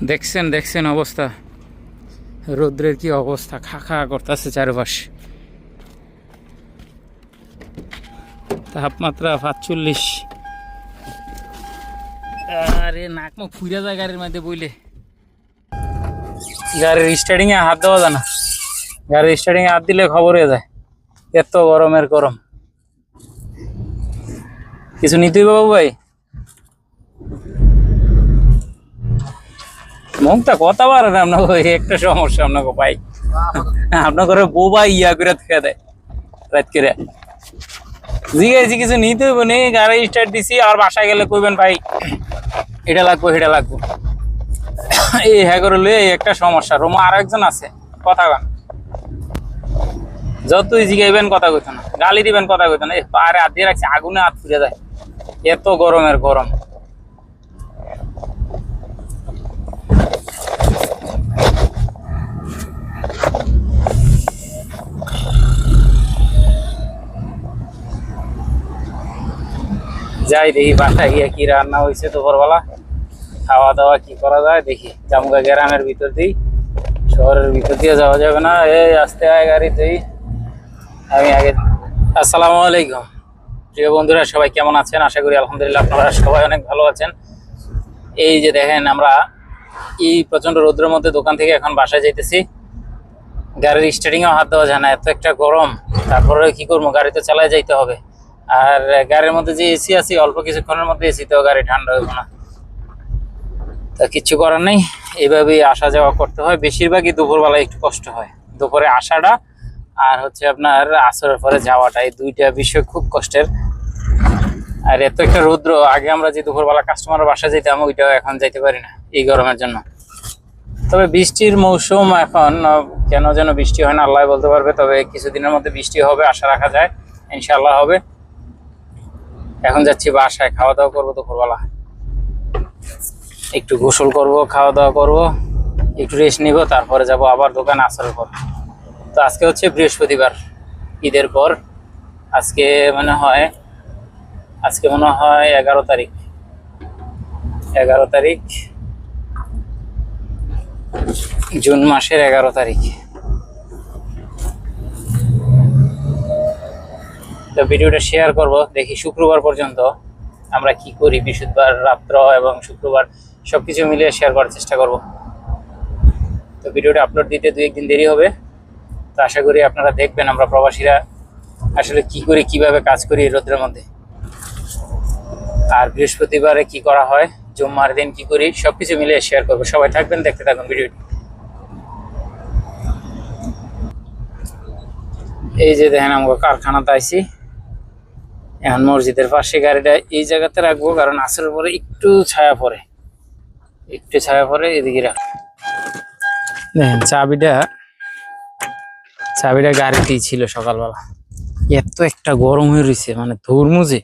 দেখছেন দেখছেন অবস্থা। রৌদ্রের কি অবস্থা? খা খা করতেছে চারপাশ। তাপমাত্রা পাঁচচল্লিশ আরে নাক মুখ ফুইরা যায় গাড়ির মধ্যে বইলে। গাড়ির স্টার্টিং এ হাত দেওয়া যায় না। গাড়ির স্টার্টিং এ হাত দিলে খবর হয়ে যায়। এত গরমের গরম। কিছু নিতেই বাবু ভাই? মুখটা কথা পারে না, আপনাকে একটা সমস্যা, আপনাকে পাই আপনার ঘরে বোবা ইয়া করে থেকে দেয়, রাত করে। জিজ্ঞাসি কিছু নিতে হইব নি গাড়ি স্টার্ট দিছি, আর বাসায় গেলে কইবেন ভাই, এটা লাগবো এটা লাগবো। এই হ্যাঁ করে এই একটা সমস্যা, রোমা আর একজন আছে, কথা গান যতই জিগাইবেন কথা কইতো না, গালি দিবেন কথা কইতো না পারে হাত দিয়ে রাখছে, আগুনে হাত ফুরে যায়। এত গরমের গরম। যাই দেখি বাসায় গিয়ে কি রান্না হয়েছে দুপুরবেলা। খাওয়া দাওয়া কি করা যায় দেখি। জামুগা গ্রামের ভিতর দিই, শহরের ভিতর দিয়ে যাওয়া যাবে না। এই আসতে আয় গাড়িতেই আমি আগে, আসসালামু আলাইকুম। প্রিয় বন্ধুরা, সবাই কেমন আছেন? আশা করি আলহামদুলিল্লাহ আপনারা সবাই অনেক ভালো আছেন। এই যে দেখেন আমরা এই প্রচণ্ড রৌদ্রের মধ্যে দোকান থেকে এখন বাসায় যাইতেছি। গাড়ির স্টার্টিংয়েও হাত দেওয়া যায় না, এত একটা গরম। তারপরে কি করব? গাড়ি তো চালায় যাইতে হবে। আর গাড়ির মধ্যে যে এসি আছে, অল্প কিছুক্ষণের মধ্যে এসিতেও গাড়ি ঠান্ডা হইব না। তা কিচ্ছু করার নেই। এইভাবেই আসা যাওয়া করতে হয়। বেশিরভাগই দুপুরবেলায় একটু কষ্ট হয়। দুপুরে আসাটা আর হচ্ছে আপনার আসরের পরে যাওয়াটা, এই দুইটা বিষয় খুব কষ্টের। আর এত একটা রৌদ্র, আগে আমরা যে দুপুরবেলা কাস্টমারের বাসা যেতাম, ওইটাও এখন যাইতে পারি না এই গরমের জন্য। তবে বৃষ্টির মৌসুম এখন কেন যেন বৃষ্টি হয় না, আল্লাহ বলতে পারবে। তবে কিছুদিনের মধ্যে বৃষ্টি হবে, আশা রাখা যায়। ইনশাআল্লাহ হবে। এখন যাচ্ছি বাসায় খাওয়া দাওয়া করব, দুপুরবেলা। একটু গোসল করব খাওয়া দাওয়া করব, একটু রেস্ট নিব, তারপরে যাব আবার দোকান আসার পর। তো আজকে হচ্ছে বৃহস্পতিবার, ঈদের পর। আজকে মনে হয়, আজকে মনে হয় এগারো তারিখ। এগারো তারিখ, জুন মাসের এগারো তারিখ। তো ভিডিওটা শেয়ার করব, দেখি শুক্রবার পর্যন্ত আমরা কি করি, বৃহস্পতিবার, রাত্র এবং শুক্রবার সব কিছু মিলিয়ে শেয়ার করার চেষ্টা করব। তো ভিডিওটা আপলোড দিতে দু একদিন দেরি হবে। তো আশা করি আপনারা দেখবেন আমরা প্রবাসীরা আসলে কি করি, কীভাবে কাজ করি রোদ্রের মধ্যে। আর বৃহস্পতিবারে কি করা হয়, জুম্মার দিন কি করি সব কিছু মিলিয়ে শেয়ার করব। সবাই থাকবেন, দেখতে থাকুন ভিডিওটি। এই যে দেখেন আমরা কারখানাতে আইছি। এখন মসজিদের পাশে গাড়িটা এই জায়গাতে রাখব, কারণ আসরের পরে একটু ছায়া পড়ে। একটু ছায়া পড়ে, এদিকে রাখ। দেখেন, চাবিটা চাবিটা গাড়িতেই ছিল সকালবেলা। এত একটা গরম হয়ে রয়েছে মানে ধর্মুজে।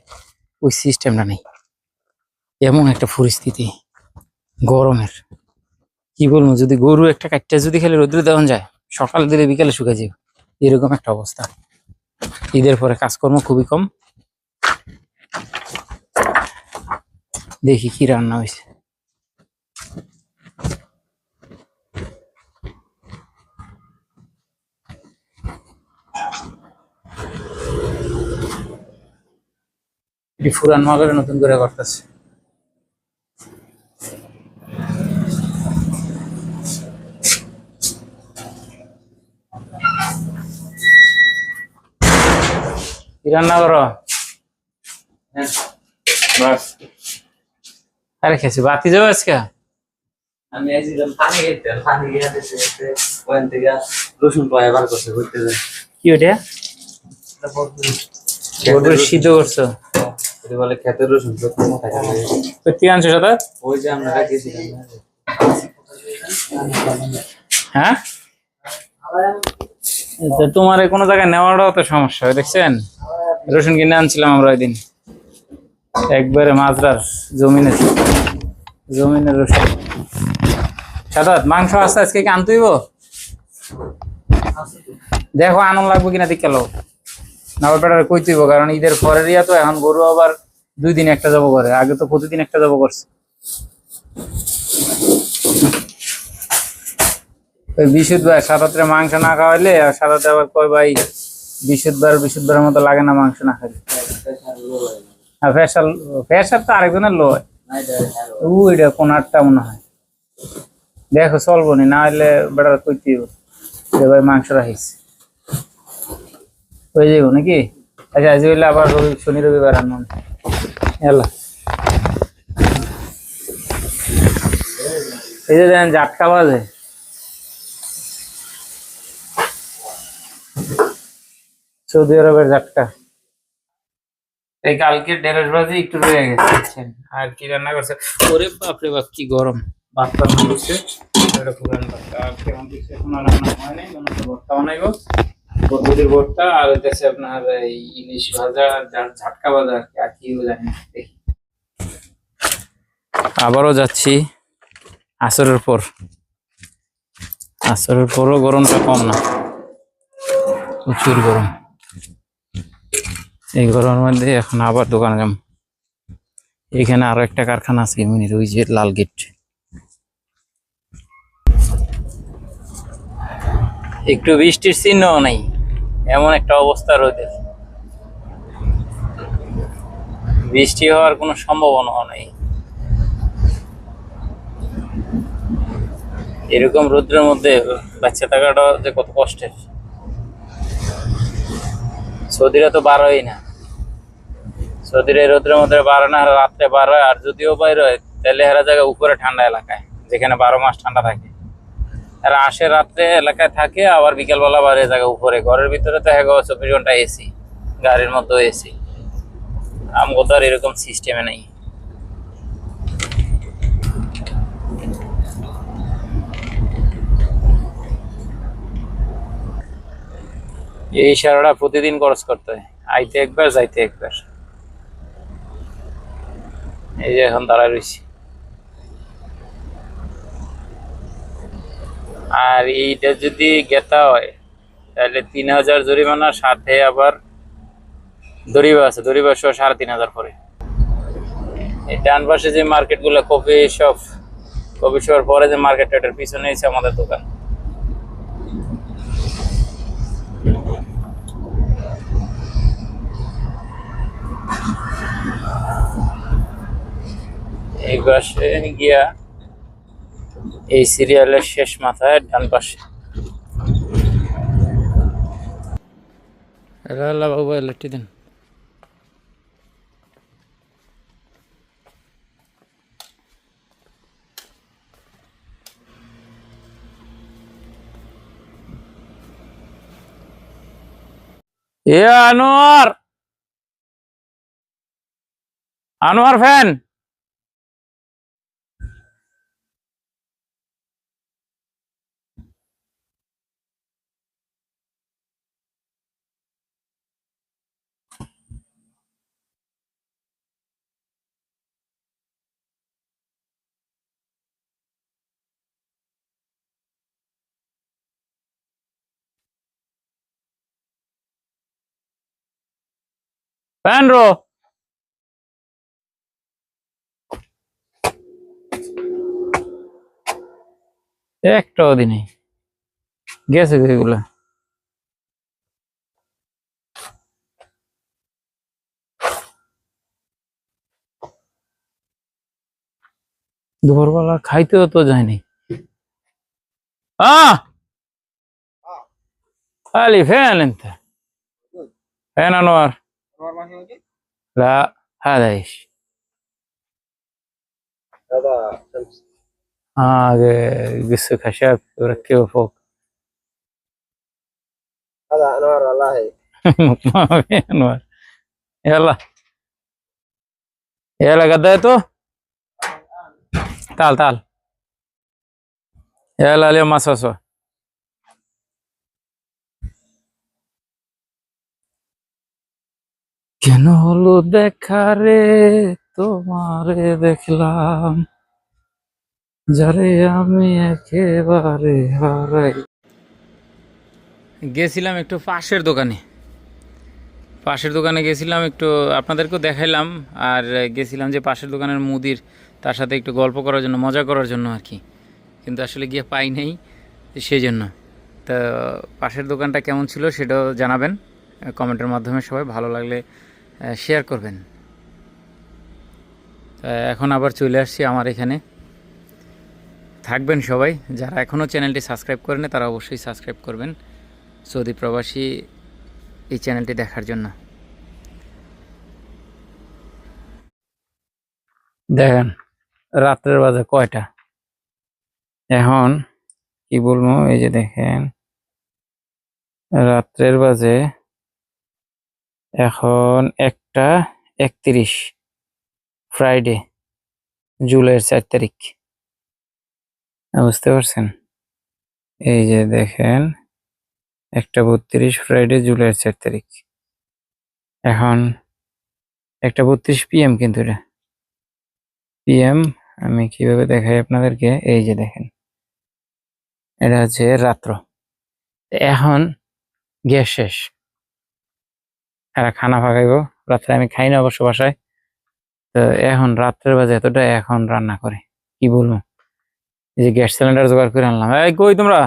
ওই সিস্টেমটা নেই। এমন একটা পরিস্থিতি, গরমের। কি বলব, যদি গরু একটা কাটটা যদি খেলে রোদ্রে দেওয়া যায়, সকাল দিলে বিকালে শুকা যাবে। এরকম একটা অবস্থা। ঈদের পরে কাজকর্ম খুবই কম। দেখি কি রান্না হয়েছে এটি ফুরান মাগরে নতুন করে করতেছে কি রান্না করো বাস আরে খেয়েছি বাতি যাবে আজকে? আমি আইছিলাম পানি খেতে পানি খেয়ে দিতে দিতে ওখান থেকে রসুন বার করতে ঘুরতে কি ওটা? সিদ্ধ করছ? বলে খেতে রসুন প্রথম মাথায় সত্যি আনছো সাদা? ওই যে আমরা হ্যাঁ? তোমার কোনো জায়গায় নেওয়াটাও তো সমস্যা হয় দেখছেন? রসুন কিনে আনছিলাম আমরা ওই দিন। একবারে মাজরার জমিনে জমিনের রসুন। সাদাত, মাংস আছে আজকে কি আনতে হইব? দেখো আনন্দ লাগবে কিনা, দেখে লো না ব্যাপারটা কই তুইব কারণ ঈদের পরের ইয়া তো, এখন গরু আবার দুই দিন একটা যাব করে, আগে তো প্রতিদিন একটা যাব করছে। ওই বিশুদ্ধবার সাদাতে মাংস না খাওয়াইলে, আর সাদাতে আবার কয় ভাই বিশুদ্ধবার বিশুদ্ধবারের মতো লাগে না মাংস না খাইলে। আর ফ্যাসাল ফ্যাসার তো আরেকজনের লো হয় ওইটা কোনারটা মনে হয়। দেখো, চলবো নি হলে বেটার কইতে যে ভাই মাংস রাখিস হয়ে যাব নাকি? আচ্ছা আজ হইলে আবার রবি, শনি রবিবার আনব এলা। এই যে দেখেন, জাটকা বাজে। সৌদি আরবের জাটকা। এই কালকে দেড়শ বাজে একটু রয়ে গেছে আর কি রান্না করছে? ওরে বাপরে বাপ, কি গরম। ভাত রান্না করছে এটা পুরান আর কেমন কিছু এখনও রান্না নাই, মনে হচ্ছে আর আপনার ইলিশ ভাজা ঝাটকা ভাজা আর কি জানি দেখি। আবারও যাচ্ছি আসরের পর। আসরের পরও গরমটা কম না। প্রচুর গরম। এই গরমের মধ্যে এখন আবার দোকানে যাম। এখানে আরও একটা কারখানা আছে মিনির ওই যে লাল গেট। একটু বৃষ্টির চিহ্ন নাই, এমন একটা অবস্থা রোদের বৃষ্টি হওয়ার কোনো সম্ভাবনা নেই। এরকম রোদ্রের মধ্যে বাচ্চা থাকাটা যে কত কষ্টের। সৌদিরা তো বারোই না। সৌদিরা রোদ্রের মধ্যে বারো না, রাত্রে বারো আর যদিও বাইর তাহলে এরা জায়গায় উপরে ঠান্ডা এলাকায়, যেখানে বারো মাস ঠান্ডা থাকে। আর আসে রাত্রে এলাকায় থাকে, আবার বিকেলবেলা বাইরে জায়গায় উপরে। ঘরের ভিতরে তো হ্যাঁ চব্বিশ ঘণ্টা এসি গাড়ির মধ্যেও এসি আমগো তো আর এরকম সিস্টেমে নেই। এই সারাটা প্রতিদিন খরচ করতে হয়। আইতে একবার, যাইতে একবার। এই যে এখন দাঁড়ায় রয়েছি আর এইটা যদি গেতা হয়, তাহলে তিন হাজার জরিমানা, সাথে আবার দরিবা আছে দরিবা সহ সাড়ে তিন হাজার পরে এই ডান পাশে যে মার্কেটগুলো কফি শপ কফি শপের পরে যে মার্কেট এটার পিছনে এসে আমাদের দোকান। এই পাশে গিয়া এই সিরিয়ালের শেষ মাথায় ডান পাশে। দিন। এ আনোয়ার! আনোয়ার ফ্যান! রো একটাও দিনে। গেছে এগুলা। দুপুরবেলা খাইতেও তো যায়নি। খালি ফ্যান ফ্যান আনোয়ার। لا هذا إيش؟ هذا آه قصة خشب يركبه فوق. هذا أنوار والله. ما في أنوار. يلا. يلا قضيته؟ تعال تعال. يلا اليوم ما سوى. কেন হলো দেখা রে? তোমারে দেখলাম। যারে আমি একেবারে হারাই। গেছিলাম একটু পাশের দোকানে। পাশের দোকানে গেছিলাম একটু, আপনাদেরকেও দেখাইলাম। আর গেছিলাম যে পাশের দোকানের মুদির, তার সাথে একটু গল্প করার জন্য, মজা করার জন্য আর কি। কিন্তু আসলে গিয়ে পাই নাই সেই জন্য তো পাশের দোকানটা কেমন ছিল সেটাও জানাবেন। কমেন্টের মাধ্যমে সবাই ভালো লাগলে শেয়ার করবেন। এখন আবার চলে আসছি আমার এখানে। থাকবেন সবাই। যারা এখনও চ্যানেলটি সাবস্ক্রাইব করেন তারা অবশ্যই সাবস্ক্রাইব করবেন। সৌদি প্রবাসী এই চ্যানেলটি দেখার জন্য। দেখেন, রাত্রের বাজে কয়টা? এখন কি বলব? এই যে দেখেন, রাত্রের বাজে এখন একটা একত্রিশ ফ্রাইডে জুলাইয়ের চার তারিখ। বুঝতে পারছেন? এই যে দেখেন, একটা বত্রিশ ফ্রাইডে জুলাইয়ের চার তারিখ। এখন একটা বত্রিশ পিএম কিন্তু এটা। পিএম আমি কীভাবে দেখাই আপনাদেরকে? এই যে দেখেন, এটা হচ্ছে রাত্র। এখন গ্যাস শেষ। এরা খানা ফাঁকাইব রাত্রে আমি খাই না অবশ্য বাসায়। তো এখন রাত্রের বাজে এতটা, এখন রান্না করে। কি বলব? এই যে গ্যাস সিলিন্ডার জোগাড় করে আনলাম। এই কই তোমরা?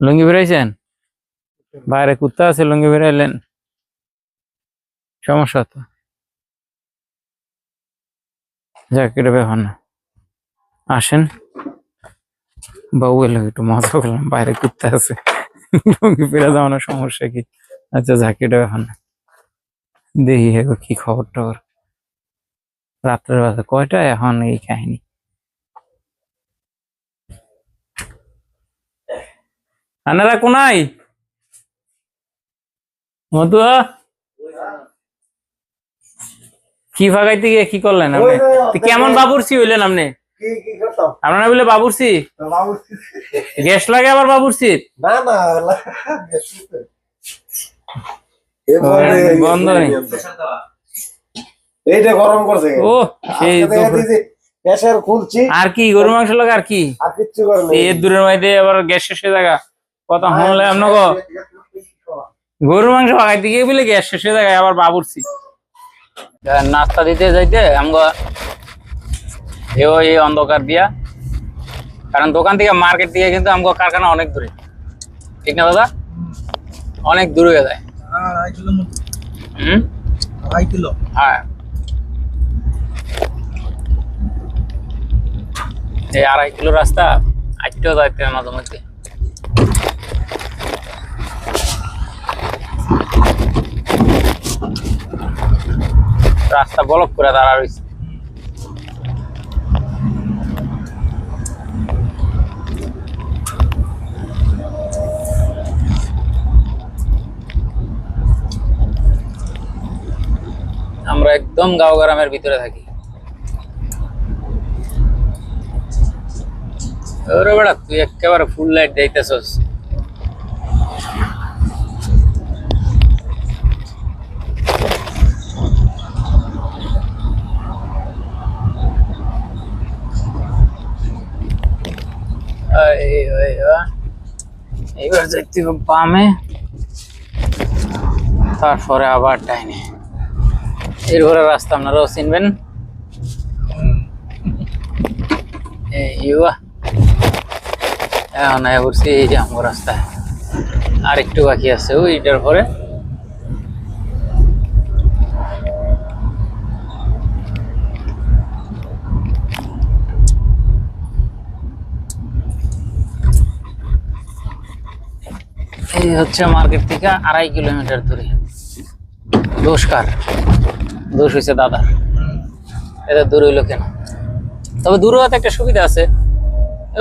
লুঙ্গি বেরাইছেন বাইরে কুত্তা আছে, লুঙ্গি বেরাইলেন সমস্যা তো। যাক, এটা ব্যাপার না। আসেন। বাবু এলো একটু মজা করলাম বাইরে কুত্তা আছে। লুঙ্গি পেরে যাওয়ানোর সমস্যা কি? আচ্ছা যাক এটা ব্যাপার না দেখি এগো কি খবর টবর রাত্রের বাজে কয়টা এখন এই কাহিনী? আনারা কোনাই মতুয়া কি ফাঁকাইতে গিয়ে কি করলেন আপনি? কেমন বাবুরসি হইলেন আপনি? আপনারা বলে বাবুরসি গ্যাস লাগে আবার বাবুরসি না না বন্ধ নেই। এইটা গরম করছে। ও সেই আজকে দেখা দিয়েছি, গ্যাসের খুলছি। আর কি গরু মাংস লাগে আর কি? আর কিচ্ছু করে এই দূরের মধ্যে আবার গ্যাস শেষে জায়গা। হলে আপনাকে গরুর মাংস গিয়ে বলে গ্যাস শেষে জায়গায় আবার বাবুরছি নাস্তা দিতে যাইতে আমগো এও এই অন্ধকার দিয়া। কারণ দোকান থেকে মার্কেট থেকে কিন্তু আমগো কারখানা অনেক দূরে। ঠিক না দাদা? অনেক দূরে হয়ে যায়। আড়াই কিলো হুম? হ্যাঁ। এই আড়াই কিলো রাস্তা আটটেও যাইতে হয় মাঝে মধ্যে। রাস্তা ব্লক করে দাঁড়া রয়েছে আমরা একদম গাঁও গ্রামের ভিতরে থাকি ওরে বেড়া তুই একেবারে ফুল লাইট দিতেছস এই, এই, আ। এইবার দেখতে হবে বামে তারপরে আবার ডাইনে এরপরে রাস্তা, আপনারাও চিনবেন। ইউয়া। এখন করছি এই যে আমার রাস্তা আর একটু বাকি আছে ওইটার পরে এই হচ্ছে মার্কেট থেকে আড়াই কিলোমিটার দূরে। দোষ কার দোষ হয়েছে দাদা। এটা দূর হইল কেন? তবে দূর হওয়াতে একটা সুবিধা আছে।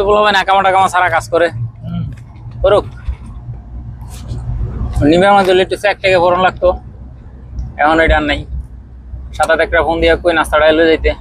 বলব না কামা টাকামা সারা কাজ করে। করুক। নিবে আমার জন্য একটু এক টাকা ভরণ লাগতো। এখন এটা নাই। সাত একটা ফোন দিয়ে কই নাস্তা এলো যাইতে।